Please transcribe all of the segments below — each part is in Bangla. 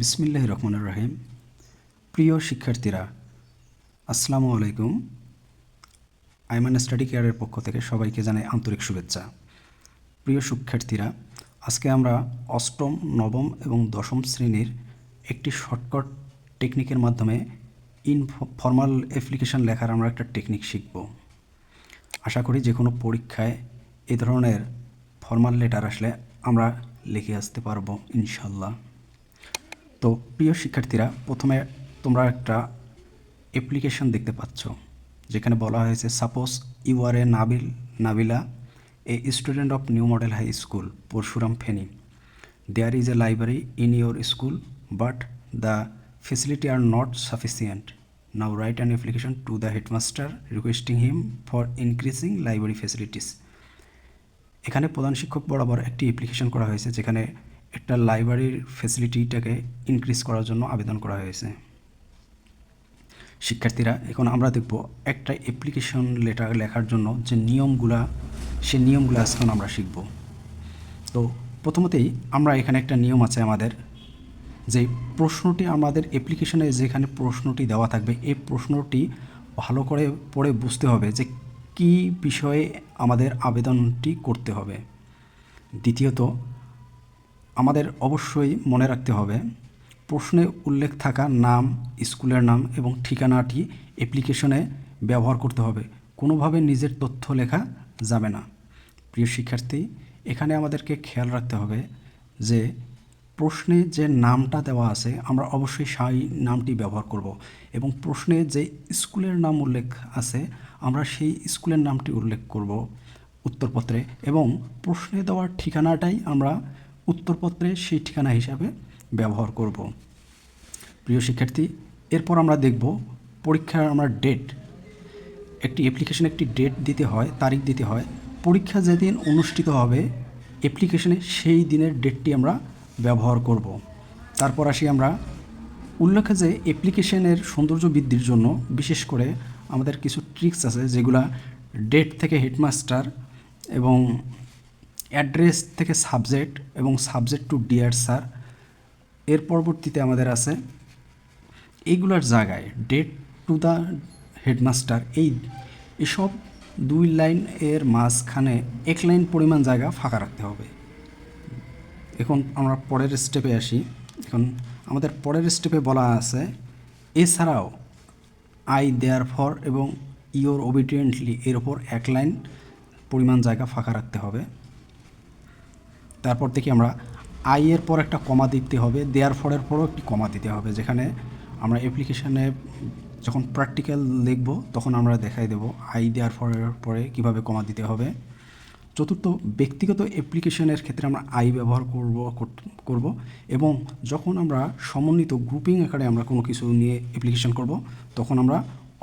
বিসমিল্লাহ রহমানুর রাহিম। প্রিয় শিক্ষার্থীরা, আসসালামু আলাইকুম। আইমান স্টাডি কেয়ারের পক্ষ থেকে সবাইকে জানাই আন্তরিক শুভেচ্ছা। প্রিয় শিক্ষার্থীরা, আজকে আমরা অষ্টম, নবম এবং দশম শ্রেণির একটি শর্টকাট টেকনিকের মাধ্যমে ইন ফর্মাল অ্যাপ্লিকেশন লেখার আমরা একটা টেকনিক শিখব। আশা করি যে কোনো পরীক্ষায় এ ধরনের ফর্মাল লেটার আসলে আমরা লিখে আসতে পারব ইনশাল্লাহ তো প্রিয় শিক্ষার্থীরা, প্রথমে তোমরা একটা অ্যাপ্লিকেশন দেখতে পাচ্ছ, যেখানে বলা হয়েছে suppose you are a Nabil Nabila a student of New Model High School Parshuram Feni there is a library in your school but the facility are not sufficient now write an application to the headmaster requesting him for increasing library facilities এখানে প্রধান শিক্ষক বরাবর একটি অ্যাপ্লিকেশন করা হয়েছে, যেখানে একটা লাইব্রেরির ফেসিলিটিটাকে ইনক্রিজ করার জন্য আবেদন করা হয়েছে। শিক্ষার্থীরা, এখন আমরা দেখব একটা অ্যাপ্লিকেশন লেটার লেখার জন্য যে নিয়মগুলা, সে নিয়মগুলো এখন আমরা শিখব। তো প্রথমতেই আমরা এখানে একটা নিয়ম আছে আমাদের, যে প্রশ্নটি আমাদের অ্যাপ্লিকেশনে যেখানে প্রশ্নটি দেওয়া থাকবে, এই প্রশ্নটি ভালো করে পড়ে বুঝতে হবে যে কী বিষয়ে আমাদের আবেদনটি করতে হবে। দ্বিতীয়ত আমাদের অবশ্যই মনে রাখতে হবে, প্রশ্নে উল্লেখ থাকা নাম, স্কুলের নাম এবং ঠিকানাটি অ্যাপ্লিকেশনে ব্যবহার করতে হবে। কোনোভাবে নিজের তথ্য লেখা যাবে না। প্রিয় শিক্ষার্থী, এখানে আমাদেরকে খেয়াল রাখতে হবে যে প্রশ্নে যে নামটা দেওয়া আছে, আমরা অবশ্যই সেই নামটি ব্যবহার করব এবং প্রশ্নে যে স্কুলের নাম উল্লেখ আছে, আমরা সেই স্কুলের নামটি উল্লেখ করব উত্তরপত্রে এবং প্রশ্নে দেওয়ার ঠিকানাটাই আমরা উত্তরপত্রে সেই ঠিকানা হিসাবে ব্যবহার করব। প্রিয় শিক্ষার্থী, এরপর আমরা দেখব পরীক্ষার আমরা ডেট একটি অ্যাপ্লিকেশনে একটি ডেট দিতে হয়, তারিখ দিতে হয়। পরীক্ষা যেদিন অনুষ্ঠিত হবে অ্যাপ্লিকেশনে সেই দিনের ডেটটি আমরা ব্যবহার করব। তারপর আসি আমরা উল্লেখে যে অ্যাপ্লিকেশনের সৌন্দর্য বৃদ্ধির জন্য বিশেষ করে আমাদের কিছু ট্রিক্স আছে, যেগুলা ডেট থেকে হেডমাস্টার এবং অ্যাড্রেস থেকে সাবজেক্ট এবং সাবজেক্ট টু ডিয়ার স্যার। এর পরবর্তীতে আমাদের আছে এইগুলার জায়গায়, ডেট টু দ্য হেডমাস্টার, এই, এসব দুই লাইন এর মাঝখানে এক লাইন পরিমাণ জায়গা ফাঁকা রাখতে হবে। এখন আমরা পরের স্টেপে আসি। এখন আমাদের পরের স্টেপে বলা আছে, এছাড়াও আই দেয়ার ফর এবং ইওর ওবিডিয়েন্টলি এর ওপর এক লাইন পরিমাণ জায়গা ফাঁকা রাখতে হবে। তারপর থেকে আমরা আই এর পর একটা কমা দিতে হবে দেয়ার ফরের পরও একটি কমা দিতে হবে, যেখানে আমরা অ্যাপ্লিকেশানে যখন প্র্যাকটিক্যাল লিখব, তখন আমরা দেখাই দেব আই দেয়ার ফরের পরে কীভাবে কমা দিতে হবে। চতুর্থ, ব্যক্তিগত অ্যাপ্লিকেশনের ক্ষেত্রে আমরা আই ব্যবহার করব করব এবং যখন আমরা সমন্বিত গ্রুপিং আকারে আমরা কোনো কিছু নিয়ে অ্যাপ্লিকেশন করব, তখন আমরা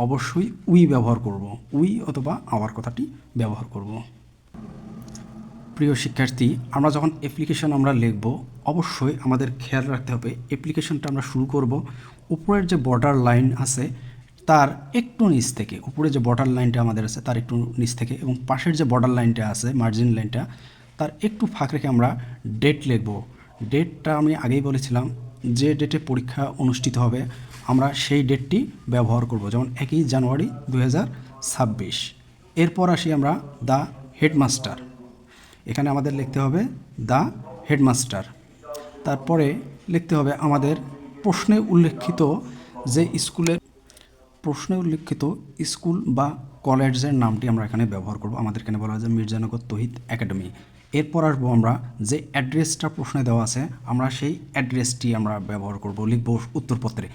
অবশ্যই উই ব্যবহার করব উই অথবা আওয়ার কথাটি ব্যবহার করব। প্রিয় শিক্ষার্থী, আমরা যখন অ্যাপ্লিকেশন আমরা লিখব, অবশ্যই আমাদের খেয়াল রাখতে হবে অ্যাপ্লিকেশনটা আমরা শুরু করব। উপরের যে বর্ডার লাইন আছে, তার একটু নিচ থেকে, উপরে যে বর্ডার লাইনটা আমাদের আছে, তার একটু নিচ থেকে এবং পাশের যে বর্ডার লাইনটা আছে মার্জিন লাইনটা তার একটু ফাঁক রেখে আমরা ডেট লিখব। ডেটটা আমি আগেই বলেছিলাম, যে ডেটে পরীক্ষা অনুষ্ঠিত হবে, আমরা সেই ডেটটি ব্যবহার করব, যেমন একই জানুয়ারি দু হাজার ছাব্বিশ। এরপর আসি আমরা দ্য হেডমাস্টার এখানে আমাদের লিখতে হবে দ্য হেডমাস্টার তারপরে লিখতে হবে আমাদের প্রশ্নে উল্লেখিত যে স্কুলের, প্রশ্নে উল্লেখিত স্কুল বা কলেজের নামটি আমরা এখানে ব্যবহার করব। আমাদের এখানে বলা হয় মির্জানগর তহিদ একাডেমি। এরপর আসব আমরা যে অ্যাড্রেসটা প্রশ্নে দেওয়া আছে, আমরা সেই অ্যাড্রেসটি আমরা ব্যবহার করব, লিখব উত্তরপত্রে।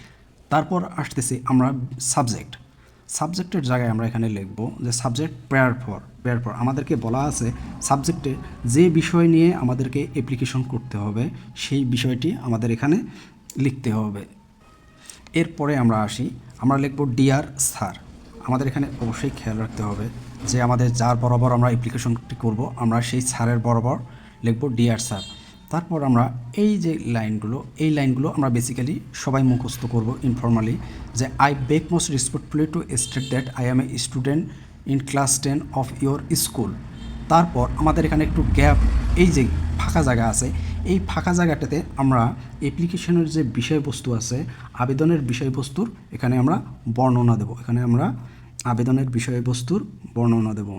তারপর আসতেছি আমরা সাবজেক্ট। সাবজেক্টের জায়গায় আমরা এখানে লিখব যে subject prayer for prayer for আমাদেরকে বলা আছে সাবজেক্টে যে বিষয় নিয়ে আমাদেরকে অ্যাপ্লিকেশন করতে হবে, সেই বিষয়টি আমাদের এখানে লিখতে হবে। এরপরে আমরা আসি, আমরা লিখব ডিয়ার স্যার আমাদের এখানে অবশ্যই খেয়াল রাখতে হবে যে আমাদের যার বরাবর আমরা অ্যাপ্লিকেশনটি করব, আমরা সেই স্যারের বরাবর লিখব ডিয়ার স্যার তারপর আমরা এই যে লাইনগুলো, এই লাইনগুলো আমরা বেসিক্যালি সবাই মুখস্থ করব ইনফর্মালি যে I beg most respectfully to state that I am a student in class ten of your school তারপর আমাদের এখানে একটু গ্যাপ এই যে ফাঁকা জায়গা আছে, এই ফাঁকা জায়গাটাতে আমরা অ্যাপ্লিকেশনের যে বিষয়বস্তু আছে, আবেদনের বিষয়বস্তুর এখানে আমরা বর্ণনা দেব। এখানে আমরা আবেদনের বিষয়বস্তুর বর্ণনা দেব।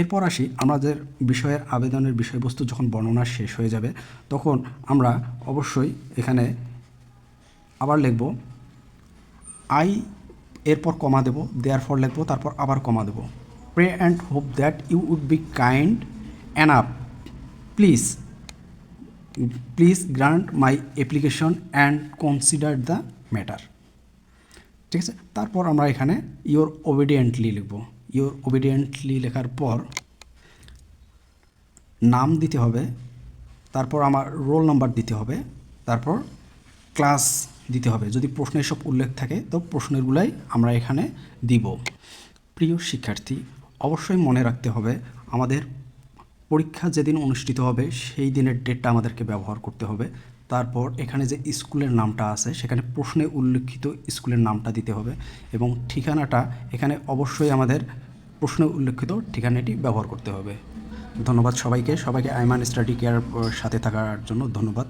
এরপর আসি আমাদের বিষয়ের আবেদনের বিষয়বস্তু যখন বর্ণনা শেষ হয়ে যাবে, তখন আমরা অবশ্যই এখানে আবার লিখব, আই এরপর কমা দেব দেয়ার ফর লিখব, তারপর আবার comma Dev. Pray and hope that you would be kind enough please please grant my application and consider the matter ঠিক আছে? তারপর আমরা এখানে ইওর ওবিডিয়েন্টলি লিখব। ইওর ওবিডিয়েন্টলি লেখার পর নাম দিতে হবে, তারপর আমার রোল নাম্বার দিতে হবে, তারপর ক্লাস দিতে হবে। যদি প্রশ্নে সব উল্লেখ থাকে, তো প্রশ্নেরগুলাই আমরা এখানে দিব। প্রিয় শিক্ষার্থী, অবশ্যই মনে রাখতে হবে, আমাদের পরীক্ষা যেদিন অনুষ্ঠিত হবে, সেই দিনের ডেটটা আমাদেরকে ব্যবহার করতে হবে। তারপর এখানে যে স্কুলের নামটা আছে, সেখানে প্রশ্নে উল্লেখিত স্কুলের নামটা দিতে হবে এবং ঠিকানাটা এখানে অবশ্যই আমাদের প্রশ্নে উল্লেখিত ঠিকানাটি ব্যবহার করতে হবে। ধন্যবাদ সবাইকে। সবাইকে আইমান স্টাডি কেয়ার সাথে থাকার জন্য ধন্যবাদ।